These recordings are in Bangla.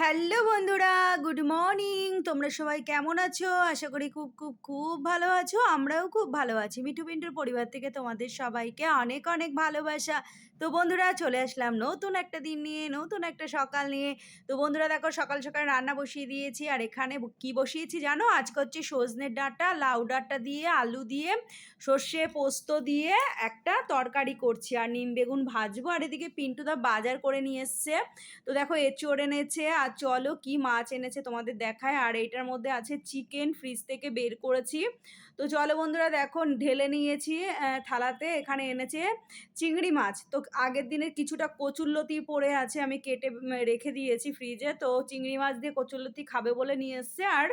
হ্যালো বন্ধুরা, গুড মর্নিং। তোমরা সবাই কেমন আছো? আশা করি খুব খুব খুব ভালো আছো। আমরাও খুব ভালো আছি। মিঠু পিন্টুর পরিবার থেকে তোমাদের সবাইকে অনেক অনেক ভালোবাসা। তো বন্ধুরা চলে আসলাম নতুন একটা দিন নিয়ে, নতুন একটা সকাল নিয়ে। তো বন্ধুরা দেখো সকাল সকাল রান্না বসিয়ে দিয়েছি আর এখানে কি বসিয়েছি জানো? আজকে হচ্ছে সজনের ডাঁটা, লাউ ডাঁটা দিয়ে, আলু দিয়ে, সর্ষে পোস্ত দিয়ে একটা তরকারি করছি। আর নিম বেগুন ভাজবো আর এদিকে পিন্টুদা বাজার করে নিয়ে এসছে। তো দেখো এঁচোড় এনেছে আর চলো কি মাছ এনেছে তোমাদের দেখায়। আর এইটার মধ্যে আছে চিকেন ফ্রিজ থেকে বের করেছি। তো চলো বন্ধুরা দেখো ঢেলে নিয়েছি থালাতে। এখানে এনেছে চিংড়ি মাছ। তো আগের দিনের কিছুটা কচুরলতি পড়ে আছে আমি কেটে রেখে দিয়েছি ফ্রিজে তো চিংড়ি মাছ দিয়ে কচুরলতি খাবে বলে নিয়ে এসছে আর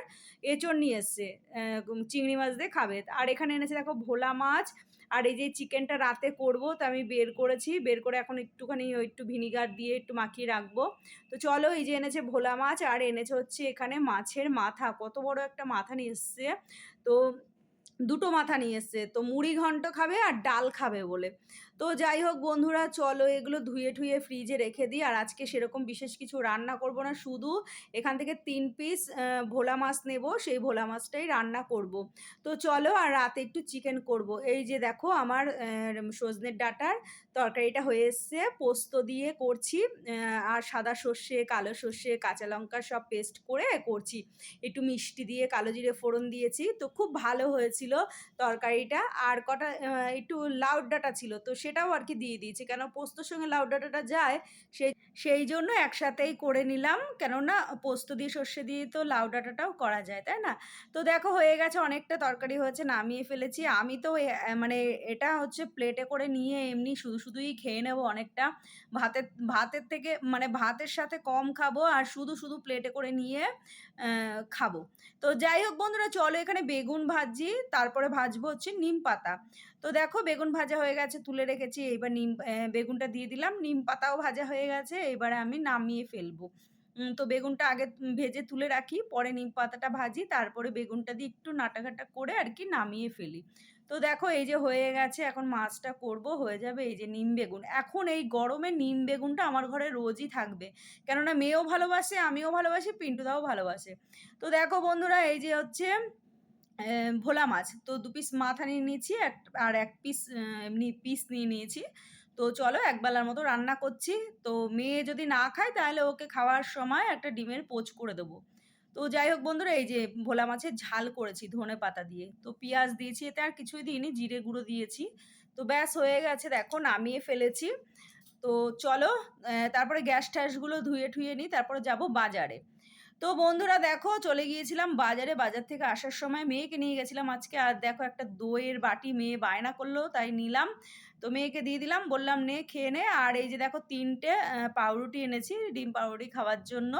এঁচোড় নিয়ে এসছে চিংড়ি মাছ দিয়ে খাবে। আর এখানে এনেছে দেখো ভোলা মাছ। আর এই যে চিকেনটা রাতে করব, তো আমি বের করেছি। বের করে এখন একটুখানি ওই একটু ভিনিগার দিয়ে একটু মাখিয়ে রাখব। তো চলো এই যে এনেছে ভোলা মাছ, আর এনেছে হচ্ছে এখানে মাছের মাথা। কত বড় একটা মাথা নিয়ে এসছে। তো দুটো মাথা নিয়ে এসছে। তো মুড়ি ঘন্ট খাবে আর ডাল খাবে বলে। তো যাই হোক বন্ধুরা, চলো এগুলো ধুয়ে ঠুয়ে ফ্রিজে রেখে দিই। আর আজকে সেরকম বিশেষ কিছু রান্না করব না। শুধু এখান থেকে তিন পিস ভোলা মাছ নেব। সেই ভোলা মাছটাই রান্না করব। তো চলো আর রাতে একটু চিকেন করব। এই যে দেখো আমার সজনের ডাঁটার তরকারিটা হয়ে এসছে। পোস্ত দিয়ে করছি আর সাদা সর্ষে, কালো সর্ষে, কাঁচা লঙ্কা সব পেস্ট করে করছি। একটু মিষ্টি দিয়ে, কালো জিরে ফোড়ন দিয়েছি। তো খুব ভালো হয়েছিল। তরকারিটা আর কটা একটু লাউ ডাঁটা ছিল। তো সেটাও আর কি দিয়ে দিয়েছি। কেন পোস্তর সঙ্গে লাউ ডাঁটাটা যায় সেই সেই জন্য একসাথেই করে নিলাম। কেননা পোস্ত দিয়ে সর্ষে দিয়ে তো লাউ ডাঁটাটাও করা যায়, তাই না? তো দেখো হয়ে গেছে, অনেকটা তরকারি হয়েছে, নামিয়ে ফেলেছি। আমি তো মানে এটা হচ্ছে প্লেটে করে নিয়ে এমনি শুধু শুধুই খেয়ে নেব অনেকটা। ভাতের ভাতের থেকে মানে ভাতের সাথে কম খাব আর শুধু শুধু প্লেটে করে নিয়ে খাব। তো যাই হোক বন্ধুরা, চলো এখানে বেগুন ভাজি তারপরে ভাজবো হচ্ছে নিম পাতা। তো দেখো বেগুন ভাজা হয়ে গেছে, তুলে রেখেছি, এইবার নিম বেগুনটা দিয়ে দিলাম, নিম পাতাও ভাজা হয়ে গেছে এবারে আমি নামিয়ে ফেলব। তো বেগুনটা আগে ভেজে তুলে রাখি, পরে নিম পাতাটা ভাজি, তারপরে বেগুনটা দিয়ে একটু নাটাঘাটা করে আর কি নামিয়ে ফেলি। তো দেখো এই যে হয়ে গেছে, এখন মাছটা করব, হয়ে যাবে এই যে নিম বেগুন। এখন এই গরমে নিম বেগুনটা আমার ঘরে রোজই থাকবে, কেননা মেয়েও ভালোবাসে, আমিও ভালোবাসি, পিন্টুদাও ভালোবাসে। তো দেখো বন্ধুরা, এই যে হচ্ছে ভোলা মাছ। তো দু পিস মাথা নিয়ে নিয়েছি আর এক পিস এমনি পিস নিয়ে নিয়েছি। তো চলো একবেলার মতো রান্না করছি। তো মেয়ে যদি না খায় তাহলে ওকে খাওয়ার সময় একটা ডিমের পোচ করে দেবো। তো যাই হোক বন্ধুরা, এই যে ভোলা মাছের ঝাল করেছি ধনে পাতা দিয়ে। তো পেঁয়াজ দিয়েছি, এতে আর কিছুই দিইনি, জিরে গুঁড়ো দিয়েছি। তো ব্যাস হয়ে গেছে, দেখো নামিয়ে ফেলেছি। তো চলো তারপরে গ্যাস ট্যাসগুলো ধুয়ে ঠুয়ে নিই, তারপরে যাব বাজারে। তো বন্ধুরা দেখো চলে গিয়েছিলাম বাজারে। বাজার থেকে আসার সময় মেয়েকে নিয়ে গেছিলাম আজকে। আর দেখো একটা দইয়ের বাটি মেয়ে বায়না করল, তাই নিলাম। তো মেয়েকে দিয়ে দিলাম, বললাম, নে, খেয়ে নে। আর এই যে দেখো তিনটে পাউরুটি এনেছি, ডিম পাউরুটি খাওয়ার জন্য।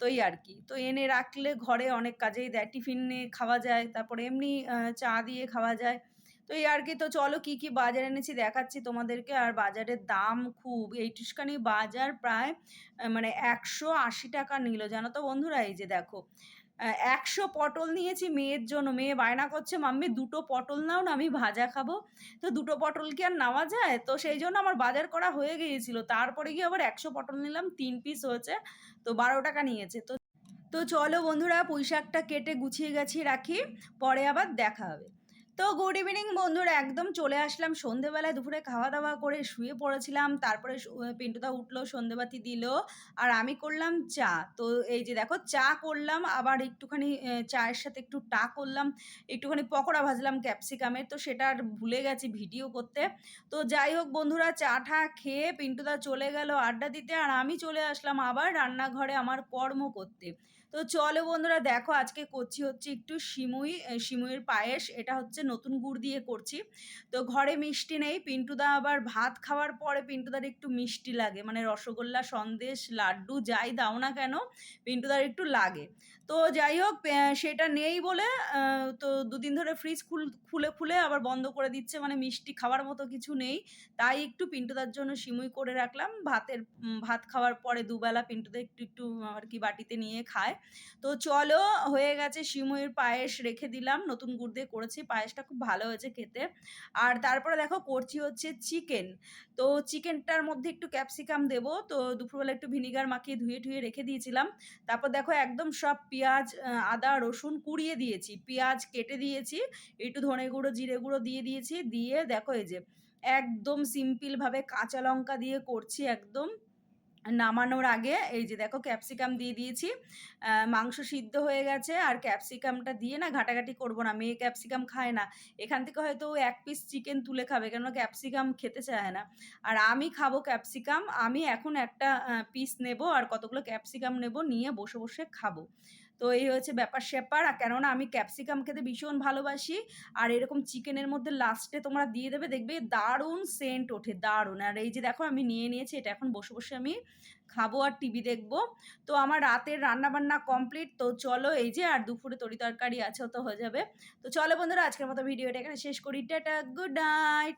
তো এই আর কি। তো এনে রাখলে ঘরে অনেক কাজেই দেয়। টিফিন খাওয়া যায়, তারপরে এমনি চা দিয়ে খাওয়া যায়। তো এই আর কি, তো চলো কি কি বাজার এনেছি দেখাচ্ছি তোমাদেরকে। আর বাজারের দাম খুব এইটুখানি বাজার প্রায় মানে একশো আশি টাকা নিল, জানো তো বন্ধুরা? এই যে দেখো একশো পটল নিয়েছি মেয়ের জন্য। মেয়ে বায়না করছে, মাম্মি, দুটো পটল নাও না, আমি ভাজা খাব। তো দুটো পটল কি আর নেওয়া যায়? তো সেই জন্য আমার বাজার করা হয়ে গিয়েছিল। তারপরে গিয়ে আবার একশো পটল নিলাম, তিন পিস হয়েছে, তো বারো টাকা নিয়েছে। তো তো চলো বন্ধুরা পুঁই শাকটা কেটে গুছিয়ে গাছিয়ে রাখি, পরে আবার দেখা হবে। তো গুড ইভিনিং বন্ধুরা একদম চলে আসলাম সন্ধেবেলায় দুপুরে খাওয়া দাওয়া করে শুয়ে পড়েছিলাম তারপরে পিন্টুদা উঠল সন্ধেবাতি দিল আর আমি করলাম চা। তো এই যে দেখো চা করলাম আবার একটুখানি চায়ের সাথে একটু টা করলাম একটুখানি পকোড়া ভাজলাম ক্যাপসিকামের তো সেটা আর ভুলে গেছি ভিডিও করতে। তো যাই হোক বন্ধুরা চা ঠা খেয়ে পিন্টুদা চলে গেল আড্ডা দিতে আর আমি চলে আসলাম আবার রান্নাঘরে আমার কর্ম করতে। তো চলো বন্ধুরা দেখো আজকে করছি হচ্ছে একটু সিমুই আহ, সিমুইয়ের পায়েস এটা হচ্ছে নতুন গুড় দিয়ে করছি। তো ঘরে মিষ্টি নেই, পিন্টুদা আবার ভাত খাওয়ার পরে পিন্টুদার একটু মিষ্টি লাগে। মানে রসগোল্লা, সন্দেশ, লাড্ডু যাই দাও না কেন, পিন্টুদার একটু লাগে। তো যাই হোক সেটা নেই বলে তো দুদিন ধরে ফ্রিজ খুল, খুলে খুলে আবার বন্ধ করে দিচ্ছে। মানে মিষ্টি খাওয়ার মতো কিছু নেই। তাই একটু পিন্টুদার জন্য সিমুই করে রাখলাম। ভাতের ভাত খাওয়ার পরে দুবেলা পিন্টুদা একটু একটু আর কি বাটিতে নিয়ে খায়। তো চলো, হয়ে গেছে, সিমুইয়ের পায়েস রেখে দিলাম। নতুন গুড় দিয়ে করেছি, পায়েস পায়েসটা খুব ভালো হয়েছে খেতে। আর তারপরে দেখো করছি হচ্ছে চিকেন তো চিকেনটার মধ্যে একটু ক্যাপসিকাম দেবো। তো দুপুরবেলা একটু ভিনিগার মাখিয়ে ধুয়ে ধুয়ে রেখে দিয়েছিলাম। তারপর দেখো একদম সব পেঁয়াজ আদা, রসুন কুড়িয়ে দিয়েছি। পেঁয়াজ কেটে দিয়েছি, একটু ধনে গুঁড়ো, জিরে গুঁড়ো দিয়ে দিয়েছি। দিয়ে দেখো এই যে, একদম সিম্পলভাবে কাঁচা লঙ্কা দিয়ে করছি একদম। নামানোর আগে, এই যে দেখো ক্যাপসিকাম দিয়ে দিয়েছি। মাংস সিদ্ধ হয়ে গেছে, আর ক্যাপসিকামটা দিয়ে না ঘাটাঘাটি করব না, মেয়ে ক্যাপসিকাম খায় না। এখান থেকে হয়তো এক পিস চিকেন তুলে খাবে কেন ক্যাপসিকাম খেতে চায় না। আর আমি খাব ক্যাপসিকাম আমি এখন একটা পিস নেব, আর কতগুলো ক্যাপসিকাম নেব, নিয়ে বসে বসে খাব। তো এই হচ্ছে ব্যাপার স্যাপার। আর কেননা আমি ক্যাপসিকাম খেতে ভীষণ ভালোবাসি। আর এরকম চিকেনের মধ্যে লাস্টে তোমরা দিয়ে দেবে, দেখবে দারুণ সেন্ট ওঠে, দারুণ। আর এই যে দেখো আমি নিয়ে নিয়েছি, এটা এখন বসে বসে আমি খাব আর টিভি দেখব। তো আমার রাতের রান্না বান্না কমপ্লিট তো চলো এই যে আর দুপুরে তরি তরকারি আছে তো হয়ে যাবে। তো চলো বন্ধুরা, আজকের মতো ভিডিওটা এখানে শেষ করি। Tata good night